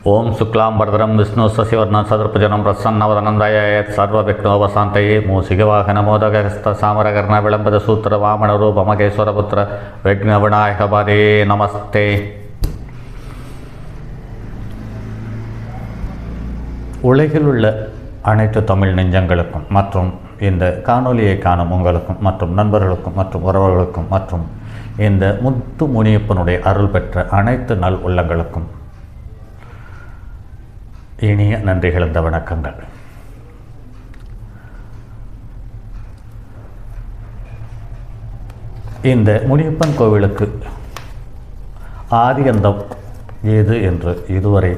ఓం శుక్లాంబరధరం విష్ణు సశివర్ణ సదృపజనం ప్రసన్నవదనందాయ సర్వవిఘ్నోపశాంతయే మూసికవాహనమోదగస్త సామరకర్ణ విళంబద సూత్ర వామణ రూపమకేశ్వరపుత్ర విఘ్న వినాయక పరే நமஸ்தே உலகில் உள்ள அனைத்து தமிழ் நெஞ்சங்களுக்கும் மற்றும் இந்த காணொலியை காணும் உங்களுக்கும் மற்றும் நண்பர்களுக்கும் மற்றும் உறவுகளுக்கும் மற்றும் இந்த முத்து முனியப்பனுடைய அருள் பெற்ற அனைத்து நல் உள்ளங்களுக்கும் இனிய நன்றி கலந்த வணக்கங்கள். இந்த முனியப்பன் கோவிலுக்கு ஆதியந்தம் ஏது என்று இதுவரை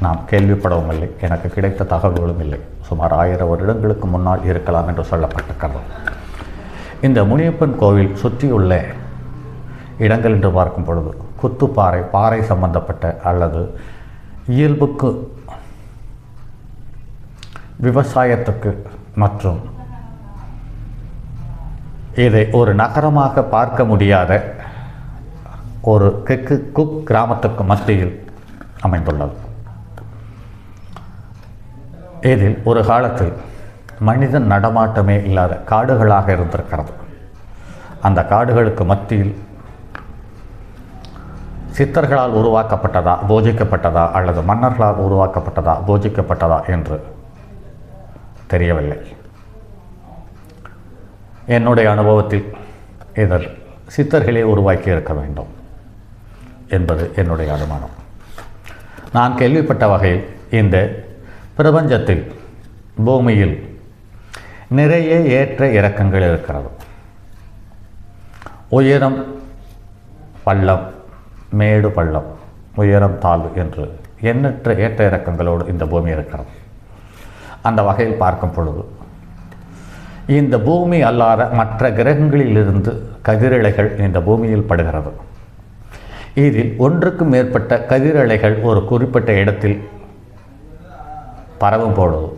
நாம் கேள்விப்படவும் இல்லை எனக்கு கிடைத்த தகவல்களும் இல்லை. சுமார் ஆயிரம் வருடங்களுக்கு முன்னால் இருக்கலாம் என்று சொல்லப்பட்ட இந்த முனியப்பன் கோவில் சுற்றியுள்ள இடங்கள் என்று பார்க்கும் பொழுது குத்துப்பாறை பாறை சம்பந்தப்பட்ட அல்லது இயல்புக்கு விவசாயத்துக்கு மற்றும் இதை ஒரு நகரமாக பார்க்க முடியாத ஒரு கிக்கு குக் கிராமத்துக்கு மத்தியில் அமைந்துள்ளது. இதில் ஒரு காலத்தில் மனிதன் நடமாட்டமே இல்லாத காடுகளாக இருந்திருக்கிறது. அந்த காடுகளுக்கு மத்தியில் சித்தர்களால் உருவாக்கப்பட்டதா போஜிக்கப்பட்டதா அல்லது மன்னர்களால் உருவாக்கப்பட்டதா போஜிக்கப்பட்டதா என்று தெரியவில்லை. என்னுடைய அனுபவத்தில் இதில் சித்தர்களே உருவாக்கி இருக்க வேண்டும் என்பது என்னுடைய அனுமானம். நான் கேள்விப்பட்ட வகையில் இந்த பிரபஞ்சத்தில் பூமியில் நிறைய ஏற்ற இறக்கங்கள் இருக்கிறது. உயரம் பள்ளம் மேடு பள்ளம் உயரம் தாழ்வு என்று எண்ணற்ற ஏற்ற இறக்கங்களோடு இந்த பூமி இருக்கிறது. அந்த வகையில் பார்க்கும் பொழுது இந்த பூமி அல்லாத மற்ற கிரகங்களிலிருந்து கதிரலைகள் இந்த பூமியில் படுகிறது. இதில் ஒன்றுக்கு மேற்பட்ட கதிரலைகள் ஒரு குறிப்பிட்ட இடத்தில் பரவும் பொழுது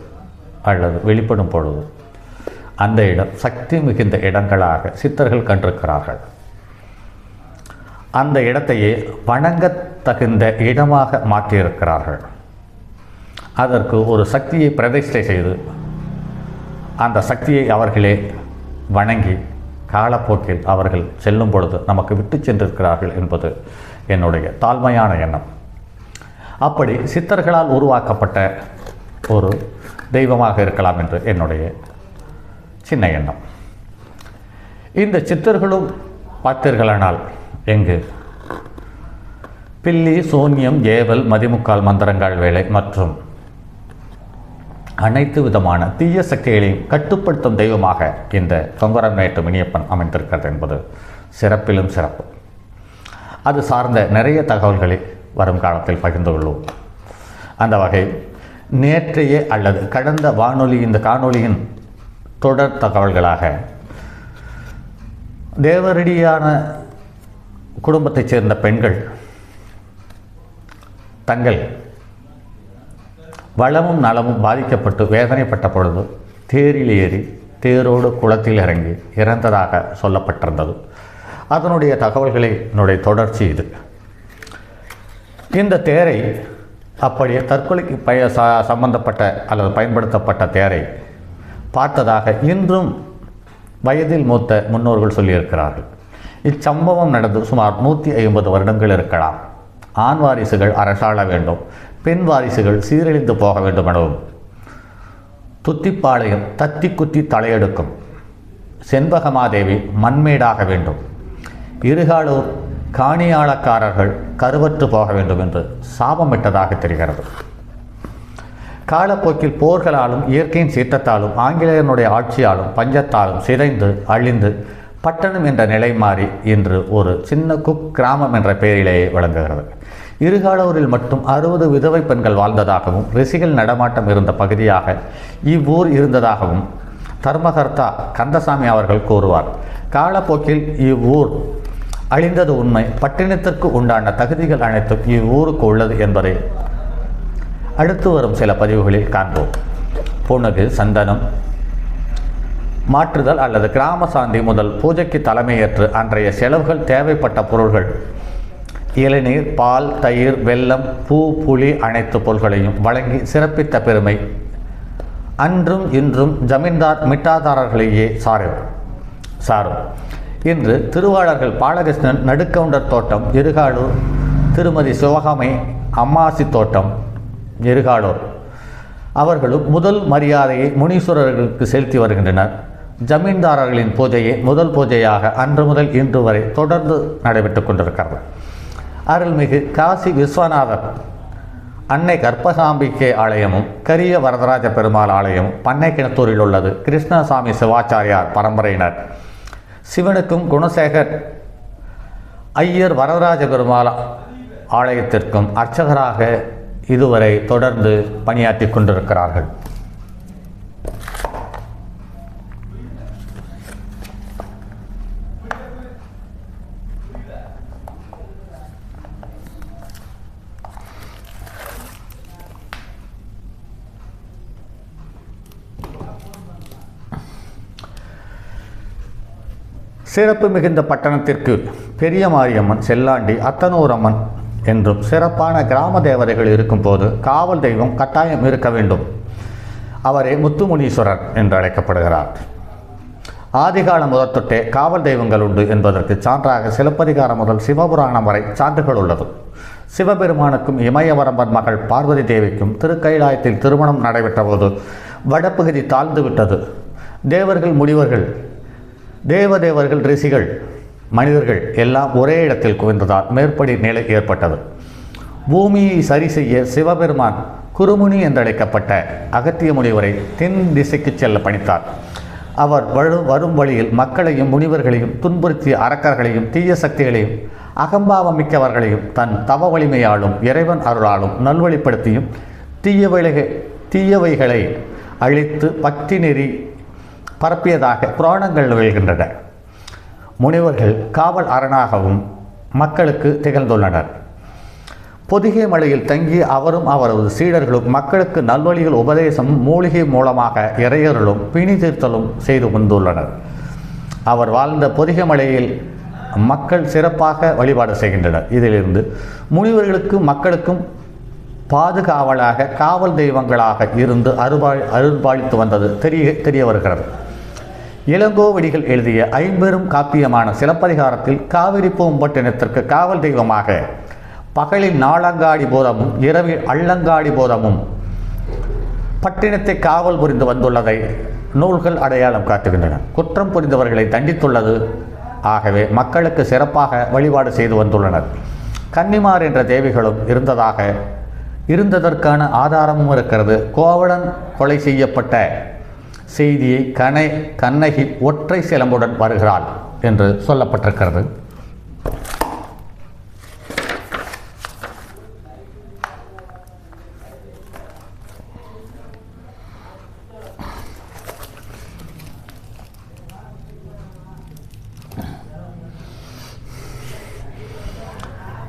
அல்லது வெளிப்படும் பொழுது அந்த இடம் சக்தி மிகுந்த இடங்களாக சித்தர்கள் கண்டிருக்கிறார்கள். அந்த இடத்தையே வணங்கத் தகுந்த இடமாக மாற்றியிருக்கிறார்கள். அதற்கு ஒரு சக்தியை பிரதிஷ்டை செய்து அந்த சக்தியை அவர்களே வணங்கி காலப்போக்கில் அவர்கள் செல்லும் பொழுது நமக்கு விட்டு சென்றிருக்கிறார்கள் என்பது என்னுடைய தாழ்மையான எண்ணம். அப்படி சித்தர்களால் உருவாக்கப்பட்ட ஒரு தெய்வமாக இருக்கலாம் என்று என்னுடைய சின்ன எண்ணம். இந்த சித்தர்களும் பார்த்தீர்களானால் எங்கு? பில்லி சூன்யம் ஏவல் மதிமுக்கால் மந்திரங்கள் வேலை மற்றும் அனைத்து விதமான தீய சக்திகளையும் கட்டுப்படுத்தும் தெய்வமாக இந்த கொங்கரமேட்டு மினியப்பன் அமைந்திருக்கிறது என்பது சிறப்பிலும் சிறப்பு. அது சார்ந்த நிறைய தகவல்களை வரும் காலத்தில் பகிர்ந்து கொள்வோம். அந்த வகை நேற்றைய அல்லது கடந்த வானொலி இந்த காணொலியின் தொடர் தகவல்களாக தேவரடியான குடும்பத்தைச் சேர்ந்த பெண்கள் தங்கள் வளமும் நலமும் பாதிக்கப்பட்டு வேதனைப்பட்ட பொழுது தேரில் ஏறி தேரோடு குளத்தில் இறங்கி இறந்ததாக சொல்லப்பட்டிருந்தது. அதனுடைய தகவல்களை என்னுடைய தொடர்ச்சி இது. இந்த தேரை அப்படியே தற்கொலைக்கு பய ச சம்பந்தப்பட்ட அல்லது பயன்படுத்தப்பட்ட தேரை பார்த்ததாக இன்றும் வயதில் மூத்த முன்னோர்கள் சொல்லியிருக்கிறார்கள். இச்சம்பவம் நடந்து சுமார் நூற்றி ஐம்பது வருடங்கள் இருக்கலாம். ஆண் வாரிசுகள் அரசாள வேண்டும் பெண் வாரிசுகள் சீரழிந்து போக வேண்டும் எனவும் துத்திப்பாளையம் தத்தி குத்தி தலையெடுக்கும். செண்பகமாதேவி மண்மேடாக வேண்டும். இருகாலூர் காணியாளக்காரர்கள் கருவற்று போக வேண்டும் என்று சாபமிட்டதாக தெரிகிறது. காலப்போக்கில் போர்களாலும் இயற்கையின் சீற்றத்தாலும் ஆங்கிலேயனுடைய ஆட்சியாலும் பஞ்சத்தாலும் சிதைந்து அழிந்து பட்டணம் என்ற நிலை மாறி இன்று ஒரு சின்ன குக் கிராமம் என்ற பெயரிலேயே விளங்குகிறது. இருகாலூரில் மட்டும் அறுபது விதவை பெண்கள் வாழ்ந்ததாகவும் ரிஷிகள் நடமாட்டம் இருந்த பகுதியாக இவ்வூர் இருந்ததாகவும் தர்மகர்த்தா கந்தசாமி அவர்கள் கூறுவார். காலப்போக்கில் இவ்வூர் அழிந்தது உண்மை. பட்டினத்திற்கு உண்டான தகுதிகள் அனைத்தும் இவ்வூருக்கு உள்ளது என்பதை அடுத்து வரும் சில பதிவுகளில் காண்போம். புனகு சந்தனம் மாற்றுதல் அல்லது கிராம சாந்தி முதல் பூஜைக்கு தலைமையேற்று அன்றைய செலவுகள் தேவைப்பட்ட பொருள்கள். இளநீர் பால் தயிர் வெல்லம் பூ புளி அனைத்து பொருள்களையும் வழங்கி சிறப்பித்த பெருமை. அன்றும் இன்றும் ஜமீன்தார் மிட்டாதாரர்களையே சாரும் சாரும் இன்று திருவாளர்கள் பாலகிருஷ்ணன் நடுக்கவுண்டர் தோட்டம் இருகாலூர் திருமதி சிவகாமை அம்மாசி தோட்டம் இருகாலூர் அவர்களும் முதல் மரியாதையை முனீஸ்வரர்களுக்கு செலுத்தி வருகின்றனர். ஜமீன்தாரர்களின் பூஜையை முதல் பூஜையாக அன்று முதல் இன்று வரை தொடர்ந்து நடைபெற்றுக் கொண்டிருக்கிறது. அருள்மிகு காசி விஸ்வநாதர் அன்னை கர்ப்பசாம்பிக்கை ஆலயமும் கரிய வரதராஜ பெருமாள் ஆலயமும் பண்ணை கிணத்தூரில் உள்ளது. கிருஷ்ணசாமி சிவாச்சாரியார் பரம்பரையினர். சிவனுக்கும் குணசேகர் ஐயர் வரதராஜ பெருமாள் ஆலயத்திற்கும் அர்ச்சகராக இதுவரை தொடர்ந்து பணியாற்றி கொண்டிருக்கிறார்கள். சிறப்பு மிகுந்த பட்டணத்திற்கு பெரிய மாரியம்மன் செல்லாண்டி அத்தனூரம்மன் என்றும் சிறப்பான கிராம தேவதைகள் இருக்கும்போது காவல் தெய்வம் கட்டாயம் இருக்க வேண்டும். அவரே முத்துமுனீஸ்வரர் என்று அழைக்கப்படுகிறார். ஆதிகாலம் முதற் தொட்டே காவல் தெய்வங்கள் உண்டு என்பதற்கு சான்றாக சிலப்பதிகாரம் முதல் சிவபுராணம் வரை சான்றுகள் உள்ளது. சிவபெருமானுக்கும் இமயவரம்பன் மகள் பார்வதி தேவிக்கும் திருக்கைலாயத்தில் திருமணம் நடைபெற்றபோது வடப்பகுதி தாழ்ந்து விட்டது. தேவர்கள் முடிவர்கள் தேவதேவர்கள் ரிஷிகள் மனிதர்கள் எல்லாம் ஒரே இடத்தில் குவிந்ததால் மேற்படி நிலை ஏற்பட்டது. பூமியை சரி செய்ய சிவபெருமான் குருமுனி என்றழைக்கப்பட்ட அகத்திய முனிவரை தென் திசைக்கு செல்ல பணித்தார். அவர் வரு வரும் வழியில் மக்களையும் முனிவர்களையும் துன்புறுத்திய அரக்கர்களையும் தீய சக்திகளையும் அகம்பாவம் மிக்கவர்களையும் தன் தவ வலிமையாலும் இறைவன் அருளாலும் நல்வழிப்படுத்தியும் தீயவைகளை தீயவைகளை அழித்து பக்தி நெறி பரப்பியதாக புராணங்கள் நிகழ்கின்றன முனிவர்கள் காவல் அரணாகவும் மக்களுக்கு திகழ்ந்துள்ளனர். பொதிகை மலையில் தங்கி அவரும் அவரது சீடர்களும் மக்களுக்கு நல்வழிகள் உபதேசம் மூலிகை மூலமாக இறையர்களும் பிணி தீர்த்தலும் செய்து வந்துள்ளனர் அவர் வாழ்ந்த பொதிகை மலையில் மக்கள் சிறப்பாக வழிபாடு செய்கின்றனர். இதிலிருந்து முனிவர்களுக்கும் மக்களுக்கும் பாதுகாவலாக காவல் தெய்வங்களாக இருந்து அருள்பாளி அருள்பாலித்து வந்தது தெரிய தெரிய வருகிறது. இளங்கோவடிகள் எழுதிய ஐம்பெரும் காப்பியமான சிலப்பதிகாரத்தில் காவிரி பூம்பட்டினத்திற்கு காவல் தெய்வமாக பகலில் நாளங்காடி போதமும் இரவில் அள்ளங்காடி போதமும் பட்டினத்தை காவல் புரிந்து வந்துள்ளதை நூல்கள் அடையாளம் காட்டுகின்றன. குற்றம் புரிந்தவர்களை தண்டித்துள்ளது. ஆகவே மக்களுக்கு சிறப்பாக வழிபாடு செய்து வந்துள்ளனர். கன்னிமார் என்ற தேவிகளும் இருந்ததாக இருந்ததற்கான ஆதாரமும் இருக்கிறது. கோவலன் கொலை செய்யப்பட்ட செய்தியை கனை கண்ணகி ஒற்றை சிலம்புடன் வருகிறாள் என்று சொல்லப்பட்டிருக்கிறது.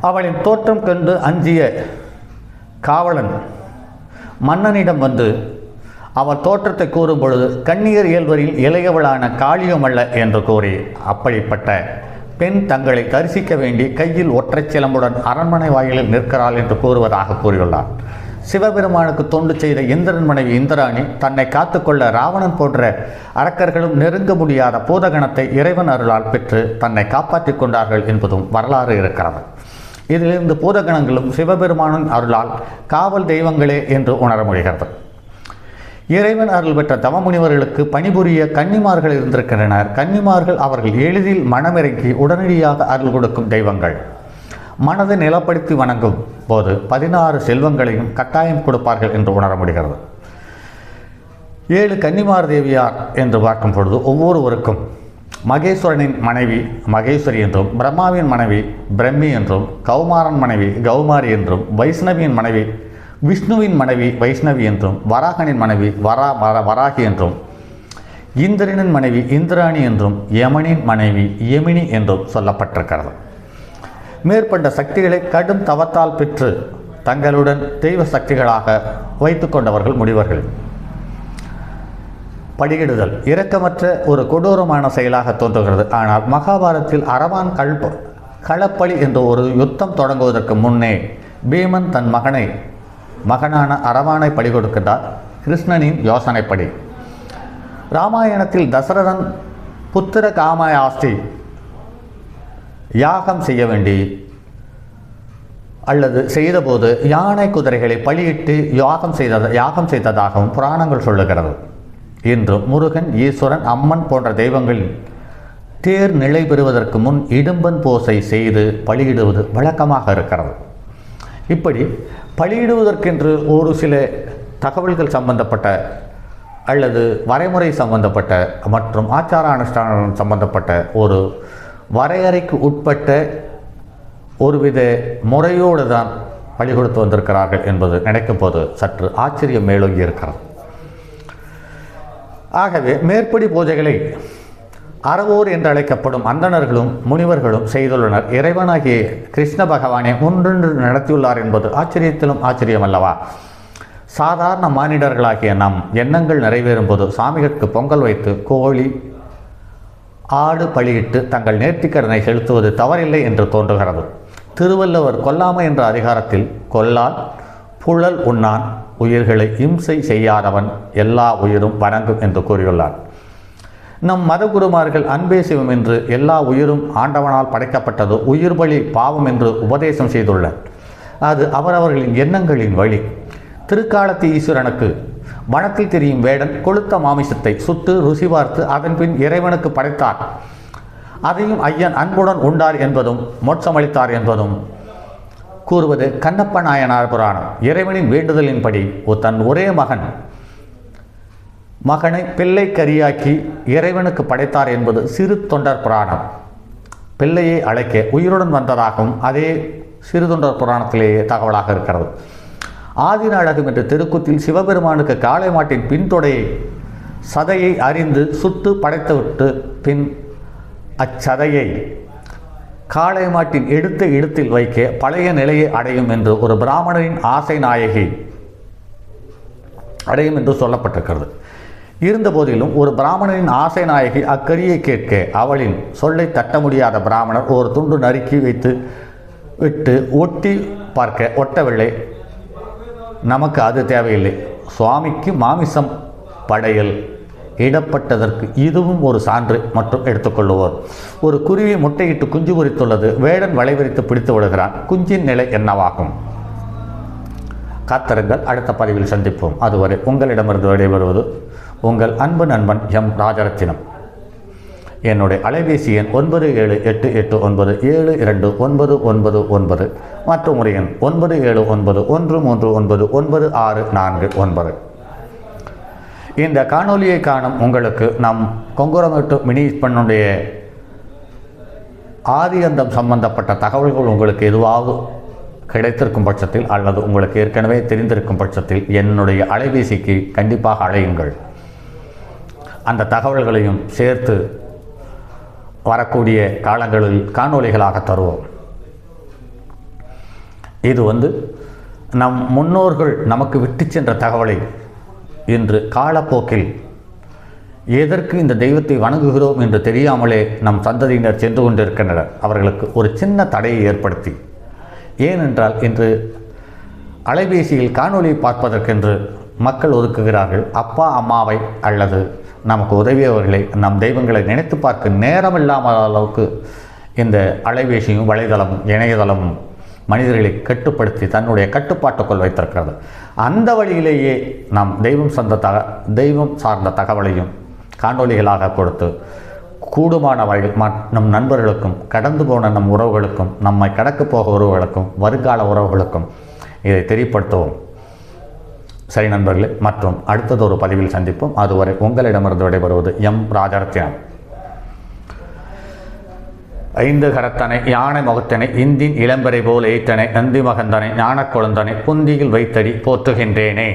அவளின் தோற்றம் கண்டு அஞ்சிய காவலன் மன்னனிடம் வந்து அவர் தோற்றத்தை கூறும் பொழுது கண்ணீர் இயல்வரில் இளையவளான காளியமல்ல என்று கூறி அப்படிப்பட்ட பெண் தங்களை தரிசிக்க வேண்டி கையில் ஒற்றைச் சிலம்புடன் அரண்மனை வாயிலில் நிற்கிறாள் என்று கூறுவதாக கூறியுள்ளார். சிவபெருமானுக்கு தொண்டு செய்த இந்திரன் மனைவி இந்திராணி தன்னை காத்துக்கொள்ள ராவணன் போன்ற அரக்கர்களும் நெருங்க முடியாத பூதகணத்தை இறைவன் அருளால் பெற்று தன்னை காப்பாற்றிக் கொண்டார்கள் என்பதும் வரலாறு இருக்கிறது. இதிலிருந்து பூதகணங்களும் சிவபெருமானின் அருளால் காவல் தெய்வங்களே என்று உணர முடிகிறது. இறைவன் அருள் பெற்ற தவமுனிவர்களுக்கு பணிபுரிய கன்னிமார்கள் இருந்திருக்கின்றனர். கன்னிமார்கள் அவர்கள் எளிதில் மனமிறங்கி உடனடியாக அருள் கொடுக்கும் தெய்வங்கள். மனதை நிலப்படுத்தி வணங்கும் போது பதினாறு செல்வங்களையும் கட்டாயம் கொடுப்பார்கள் என்று உணர முடிகிறது. ஏழு கன்னிமார் தேவியார் என்று பார்க்கும் பொழுது ஒவ்வொருவருக்கும் மகேஸ்வரனின் மனைவி மகேஸ்வரி என்றும் பிரம்மாவின் மனைவி பிரம்மி என்றும் கௌமாரன் மனைவி கௌமாரி என்றும் வைஷ்ணவியின் மனைவி விஷ்ணுவின் மனைவி வைஷ்ணவி என்றும் வராகனின் மனைவி வரா வர வராகி என்றும் இந்திரனின் மனைவி இந்திராணி என்றும் யமனின் மனைவி யமினி என்றும் சொல்லப்பட்டிருக்கிறது. மேற்பட்ட சக்திகளை கடும் தவத்தால் பெற்று தங்களுடன் தெய்வ சக்திகளாக வைத்து கொண்டவர்கள் முடிவர்கள் படியிடுதல் இரக்கமற்ற ஒரு கொடூரமான செயலாக தோன்றுகிறது. ஆனால் மகாபாரத்தில் அரவான் கல்ப களப்பலி என்ற ஒரு யுத்தம் தொடங்குவதற்கு முன்னே பீமன் தன் மகனை மகனான அரவானை பலி கொடுக்கிறார் கிருஷ்ணனின் யோசனைப்படி. ராமாயணத்தில் தசரதன் புத்திர காமயாஸ்தி யாகம் செய்ய வேண்டி அல்லது செய்தபோது யானை குதிரைகளை பலியிட்டு யாகம் செய்தத யாகம் செய்ததாகவும் புராணங்கள் சொல்லுகிறது. இன்று முருகன் ஈஸ்வரன் அம்மன் போன்ற தெய்வங்கள் தேர் நிலை பெறுவதற்கு முன் இடும்பன் போசை செய்து பலியிடுவது வழக்கமாக இருக்கிறது. இப்படி பலியிடுவதற்கென்று ஒரு சில தகவல்கள் சம்பந்தப்பட்ட அல்லது வரைமுறை சம்பந்தப்பட்ட மற்றும் ஆச்சார அனுஷ்டானம் சம்பந்தப்பட்ட ஒரு வரையறைக்கு உட்பட்ட ஒருவித முறையோடு தான் பலி கொடுத்து வந்திருக்கிறார்கள் என்பது நினைக்கும் போது சற்று ஆச்சரியம் மேலோங்கி இருக்கிறது. ஆகவே மேற்படி பூஜைகளை அறவோர் என்று அழைக்கப்படும் அந்தணர்களும் முனிவர்களும் செய்துள்ளனர். இறைவனாகிய கிருஷ்ண பகவானை முன்னின்று நடத்தியுள்ளார் என்பது ஆச்சரியத்திலும் ஆச்சரியம் அல்லவா சாதாரண மானிடர்களாகிய நம் எண்ணங்கள் நிறைவேறும் போது சாமிகளுக்கு பொங்கல் வைத்து கோழி ஆடு பலியிட்டு தங்கள் நேர்த்திக்கடனை செலுத்துவது தவறில்லை என்று தோன்றுகிறது. திருவள்ளுவர் கொல்லாமை என்ற அதிகாரத்தில் கொல்லால் புழல் உண்ணான் உயிர்களை இம்சை செய்யாதவன் எல்லா உயிரும் வணங்கும் என்று கூறியுள்ளார். நம் மதகுருமார்கள் அன்பே சிவம் என்று எல்லா உயிரும் ஆண்டவனால் படைக்கப்பட்டது உயிர் பலி பாவம் என்று உபதேசம் செய்துள்ளார் அது அவரவர்களின் எண்ணங்களின் வழி. திருக்காலத்து ஈஸ்வரனுக்கு வனத்தில் தெரியும் வேடன் கொளுத்த மாமிசத்தை சுட்டு ருசி பார்த்து அதன் பின் இறைவனுக்கு படைத்தார். அதையும் ஐயன் அன்புடன் உண்டார் என்பதும் மோட்சமளித்தார் என்பதும் கூறுவது கண்ணப்ப நாயனார் புராணம். இறைவனின் வேண்டுதலின்படி தன் ஒரே மகன் மகனை பிள்ளை கரியாக்கி இறைவனுக்கு படைத்தார் என்பது சிறு தொண்டர் புராணம். பிள்ளையை அழைக்க உயிருடன் வந்ததாகவும் அதே சிறு தொண்டர் புராணத்திலேயே தகவலாக இருக்கிறது. ஆதி என்ற தெருக்கூத்தில் சிவபெருமானுக்கு காளை மாட்டின் பின்தொடையை சதையை அறிந்து சுட்டு படைத்துவிட்டு பின் அச்சதையை காளை மாட்டின் எடுத்த இடத்தில் வைக்க பழைய நிலையை அடையும் என்று ஒரு பிராமணரின் ஆசை நாயகி அடையும் என்று சொல்லப்பட்டிருக்கிறது. இருந்த போதிலும் ஒரு பிராமணனின் ஆசை நாயகி அக்கரியை கேட்க அவளின் சொல்லை தட்ட முடியாத பிராமணர் ஒரு துண்டு நறுக்கி வைத்து விட்டு ஒட்டி பார்க்க ஒட்டவில்லை நமக்கு அது தேவையில்லை. சுவாமிக்கு மாமிசம் படையல் இடப்பட்டதற்கு இதுவும் ஒரு சான்று மற்றும் எடுத்துக்கொள்ளுவோர் ஒரு குருவி முட்டையிட்டு குஞ்சு பொறித்துள்ளது. வேடன் வளைவிரித்து பிடித்து விடுகிறான். குஞ்சின் நிலை என்னவாகும்? காத்திருங்கள். அடுத்த பதிவில் சந்திப்போம். அதுவரை உங்களிடமிருந்து விடைபெறுவது உங்கள் அன்பு நண்பன் எம் ராஜரத்தினம். என்னுடைய அலைபேசி எண் ஒன்பது ஏழு எட்டு எட்டு ஒன்பது ஏழு இரண்டு ஒன்பது ஒன்பது ஒன்பது மற்றும் ஒரு எண் ஒன்பது ஏழு ஒன்பது ஒன்று மூன்று ஒன்பது ஒன்பது ஆறு நான்கு ஒன்பது. இந்த காணொலியை காணும் உங்களுக்கு நம் கொங்குரமட்டு மினி பண்ணுடைய ஆதியந்தம் சம்பந்தப்பட்ட தகவல்கள் உங்களுக்கு எதுவாவது கிடைத்திருக்கும் பட்சத்தில் அல்லது உங்களுக்கு ஏற்கனவே தெரிந்திருக்கும் பட்சத்தில் என்னுடைய அலைபேசிக்கு கண்டிப்பாக அழையுங்கள். அந்த தகவல்களையும் சேர்த்து வரக்கூடிய காலங்களில் காணொலிகளாக தருவோம். இது வந்து நம் முன்னோர்கள் நமக்கு விட்டு சென்ற தகவலை இன்று காலப்போக்கில் எதற்கு இந்த தெய்வத்தை வணங்குகிறோம் என்று தெரியாமலே நம் சந்ததியினர் சென்று கொண்டிருக்கின்றனர். அவர்களுக்கு ஒரு சின்ன தடையை ஏற்படுத்தி. ஏனென்றால் இன்று அலைபேசியில் காணொலியை பார்ப்பதற்கென்று மக்கள் ஒதுக்குகிறார்கள். அப்பா அம்மாவை அல்லது நமக்கு உதவியவர்களை நம் தெய்வங்களை நினைத்து பார்க்க நேரம் இல்லாமல் அளவுக்கு இந்த அலைபேசியும் வலைதளமும் இணையதளமும் மனிதர்களை கட்டுப்படுத்தி தன்னுடைய கட்டுப்பாட்டுக்குள் வைத்திருக்கிறது. அந்த வழியிலேயே நாம் தெய்வம் சார்ந்த தக தெய்வம் சார்ந்த தகவலையும் காணொலிகளாக கொடுத்து கூடுமான வகையில் ம நம் நண்பர்களுக்கும் கடந்து போன நம் உறவுகளுக்கும் நம்மை கடக்க போக உறவுகளுக்கும் வருங்கால உறவுகளுக்கும் இதை தெரியப்படுத்துவோம். சரி நண்பர்களே மற்றும் அடுத்ததொரு பதிவில் சந்திப்போம். அதுவரை உங்களிடமிருந்து விடைபெறுவது எம் ராஜரத்தினம். ஐந்து கரத்தனை யானை முகத்தனை இந்தின் இளம்பரை போல் எய்த்தனை நந்தி மகந்தனை ஞானக் குழந்தனை புந்தியில் வைத்தடி போற்றுகின்றேனே.